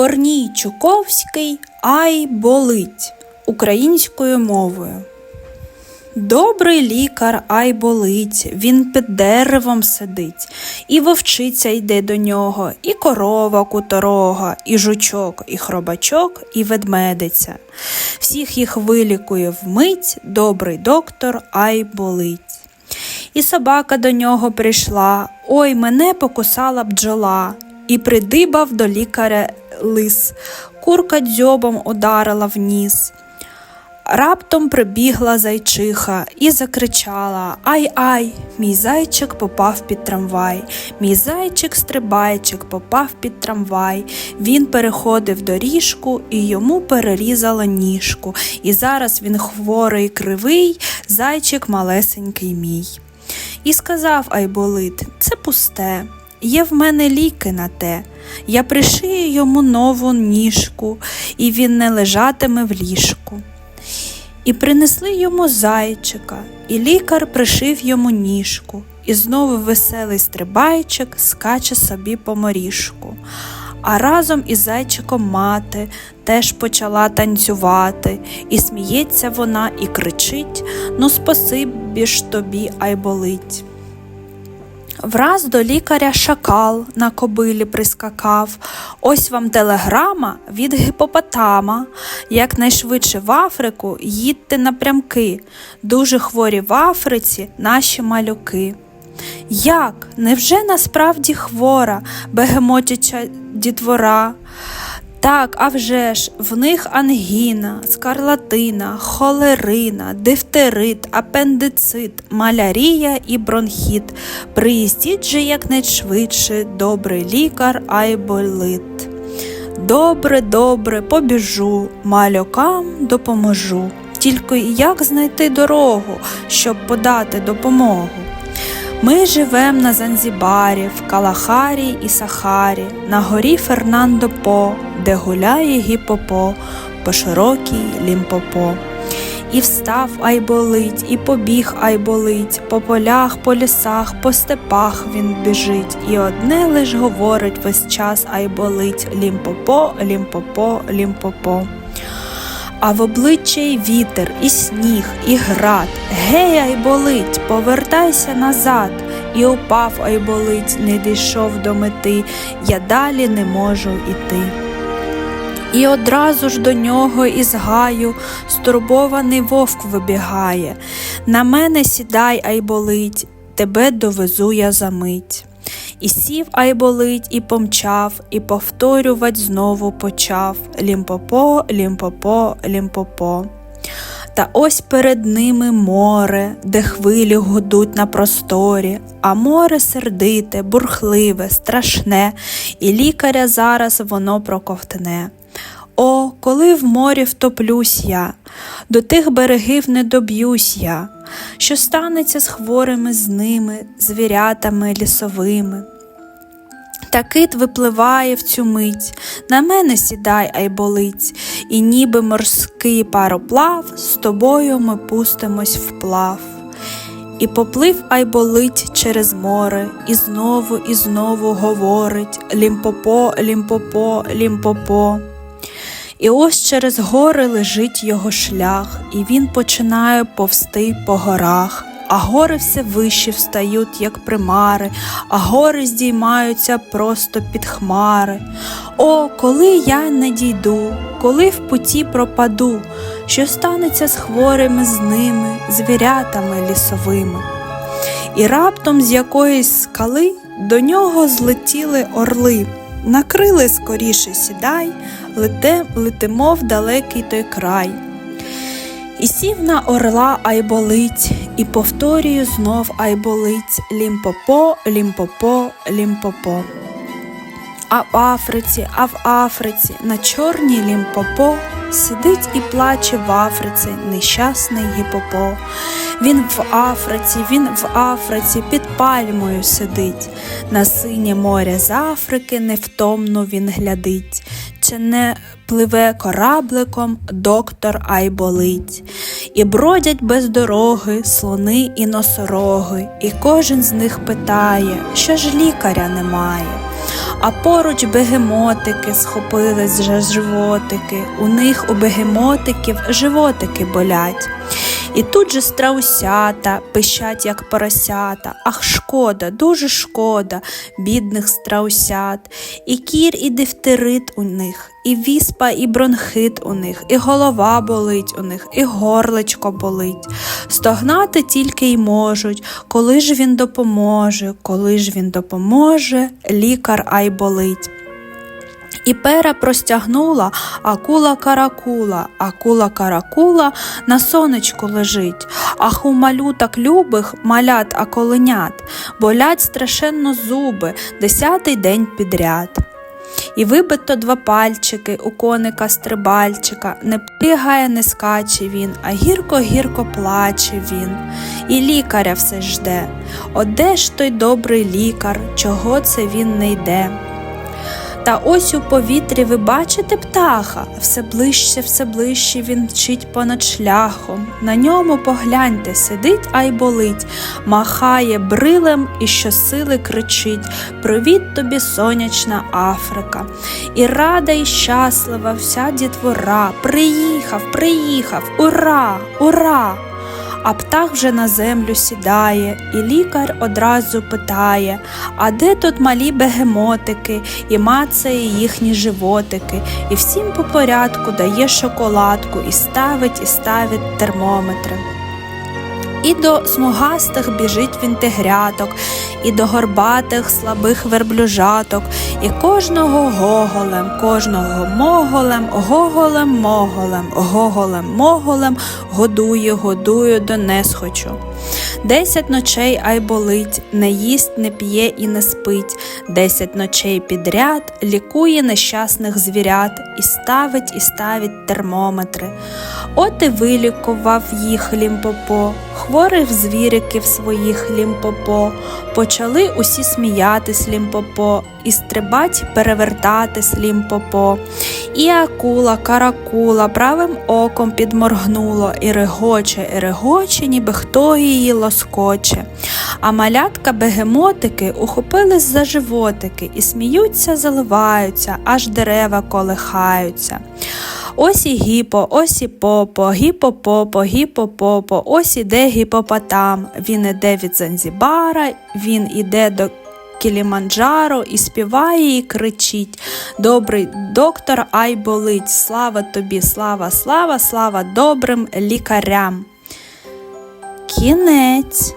Корній Чуковський Ай болить українською мовою. Добрий лікар ай болить, він під деревом сидить, і вовчиця йде до нього, і корова куторога, і жучок, і хробачок, і ведмедиця. Всіх їх вилікує вмить добрий доктор ай болить. І собака до нього прийшла, ой, мене покусала бджола, і придибав до лікаря лис, курка дзьобом ударила в ніс. Раптом прибігла зайчиха і закричала Ай ай, мій зайчик попав під трамвай, мій зайчик стрибайчик попав під трамвай. Він переходив доріжку і йому перерізало ніжку. І зараз він хворий кривий, зайчик малесенький мій. І сказав Айболит, це пусте. Є в мене ліки на те. Я пришию йому нову ніжку, і він не лежатиме в ліжку. І принесли йому зайчика, і лікар пришив йому ніжку, і знову веселий стрибайчик скаче собі по моріжку. А разом із зайчиком мати теж почала танцювати, і сміється вона і кричить Ну, спасибі ж тобі, ай болить. Враз до лікаря шакал на кобилі прискакав. Ось вам телеграма від гіпопотама. Якнайшвидше в Африку їдьте напрямки. Дуже хворі в Африці наші малюки. Як? Невже насправді хвора, бегемотяча дітвора? Так, а вже ж, в них ангіна, скарлатина, холерина, дифтерит, апендицит, малярія і бронхіт. Приїздіть же якнайшвидше, добрий лікар айболит. Добре, добре, побіжу, малюкам допоможу. Тільки як знайти дорогу, щоб подати допомогу? Ми живем на Занзібарі, в Калахарі і Сахарі, на горі Фернандо По, де гуляє гіпопо по широкій лімпопо. І встав ай болить, і побіг ай болить, по полях, по лісах, по степах він біжить, і одне лиш говорить весь час ай болить лімпопо, лімпопо, лімпопо. А в обличчя й вітер, і сніг, і град. Гей, ай болить, повертайся назад. І упав ай болить, не дійшов до мети, я далі не можу іти. І одразу ж до нього із гаю стурбований вовк вибігає. На мене сідай, ай болить, тебе довезу я за мить. І сів ай болить, і помчав, і повторювать знову почав Лімпопо, лімпопо, лімпопо. Та ось перед ними море, де хвилі гудуть на просторі, а море сердите, бурхливе, страшне, і лікаря зараз воно проковтне. О, коли в морі втоплюсь я, до тих берегів не доб'юсь я, що станеться з хворими з ними, звірятами лісовими. Та кит випливає в цю мить, на мене сідай, ай болить, і ніби морський пароплав, з тобою ми пустимось вплав. І поплив ай болить через море, і знову і знову говорить Лімпопо, лімпопо, лімпопо. І ось через гори лежить його шлях, і він починає повсти по горах, а гори все вище встають, як примари, а гори здіймаються просто під хмари. О, коли я не дійду, коли в путі пропаду, що станеться з хворими з ними, звірятами лісовими. І раптом з якоїсь скали до нього злетіли орли. Накрили скоріше сідай, лете, летимо в далекий той край. І сів на орла айболить, і повторюю знов айболить Лімпопо, лімпопо, лімпопо. А в Африці, а в Африці, на чорній лімпопо, сидить і плаче в Африці нещасний гіпопо. Він в Африці, він в Африці під пальмою сидить, на синє море з Африки невтомно він глядить, чи не пливе корабликом доктор Айболить. І бродять без дороги слони і носороги, і кожен з них питає, що ж лікаря немає. А поруч бегемотики схопились вже животики. У них у бегемотиків животики болять. І тут же страусята пищать, як поросята. Ах, шкода, дуже шкода бідних страусят. І кір, і дифтерит у них, і віспа, і бронхит у них, і голова болить у них, і горлечко болить. Стогнати тільки й можуть, коли ж він допоможе, коли ж він допоможе, лікар ай болить. І пера простягнула, акула каракула, акула каракула на сонечку лежить. Ах у малюток любих малят аколенят, болять страшенно зуби десятий день підряд. І вибито два пальчики у коника стрибальчика, не плігає, не скаче він, а гірко-гірко плаче він. І лікаря все жде. Оде ж той добрий лікар, чого це він не йде? Та ось у повітрі ви бачите птаха, все ближче, все ближче він мчить понад шляхом. На ньому погляньте, сидить, а й болить, махає брилем і щосили кричить Привіт тобі, сонячна Африка. І рада і щаслива вся дітвора. Приїхав, приїхав, ура, ура! А птах вже на землю сідає, і лікар одразу питає, а де тут малі бегемотики, і мацає їхні животики, і всім по порядку дає шоколадку, і ставить, і ставить термометри. І до смугастих біжить він тигряток, і до горбатих слабих верблюжаток, і кожного гоголем, кожного моголем, гоголем, моголем, гоголем, моголем, годую, годую до несхочу. Десять ночей ай болить, не їсть, не п'є і не спить. Десять ночей підряд лікує нещасних звірят і ставить, і ставить термометри. От і вилікував їх лімпопо, хворих звіриків своїх лімпопо. Почали усі сміятись лімпопо, і стрибать перевертатись лімпопо. І акула, каракула правим оком підморгнуло, і регоче, і регоче, ніби хто її лоскоче. А малятка бегемотики ухопились за животики і сміються, заливаються, аж дерева колихаються. Ось і гіпо, ось і попо, гіпопопо, гіпопопо, ось іде гіпопотам. Він іде від Занзібара, він іде до Кіліманджаро і співає і кричить Добрий доктор, ай болить, слава тобі, слава, слава, слава добрим лікарям. Кінець.